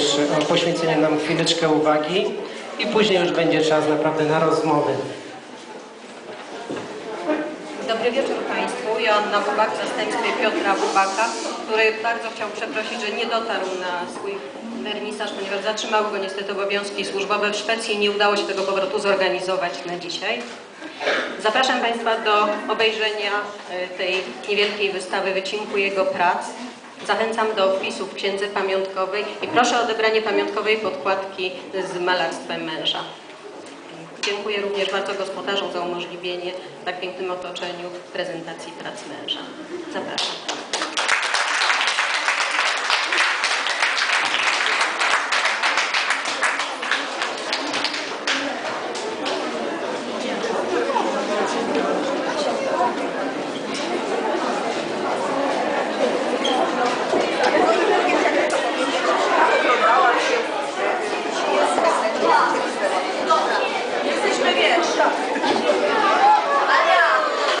jeszcze o poświęcenie nam chwileczkę uwagi i później już będzie czas naprawdę na rozmowy. Dobry wieczór Państwu. Joanna Bubak w zastępstwie Piotra Bubaka, który bardzo chciał przeprosić, że nie dotarł na swój wernisaż, ponieważ zatrzymały go niestety obowiązki służbowe w Szwecji i nie udało się tego powrotu zorganizować na dzisiaj. Zapraszam Państwa do obejrzenia e, tej niewielkiej wystawy wycinku jego prac. Zachęcam do wpisu w księdze pamiątkowej i proszę o odebranie pamiątkowej podkładki z malarstwem męża. Dziękuję również bardzo gospodarzom za umożliwienie w tak pięknym otoczeniu prezentacji prac męża. Zapraszam. Jesteśmy wiesz.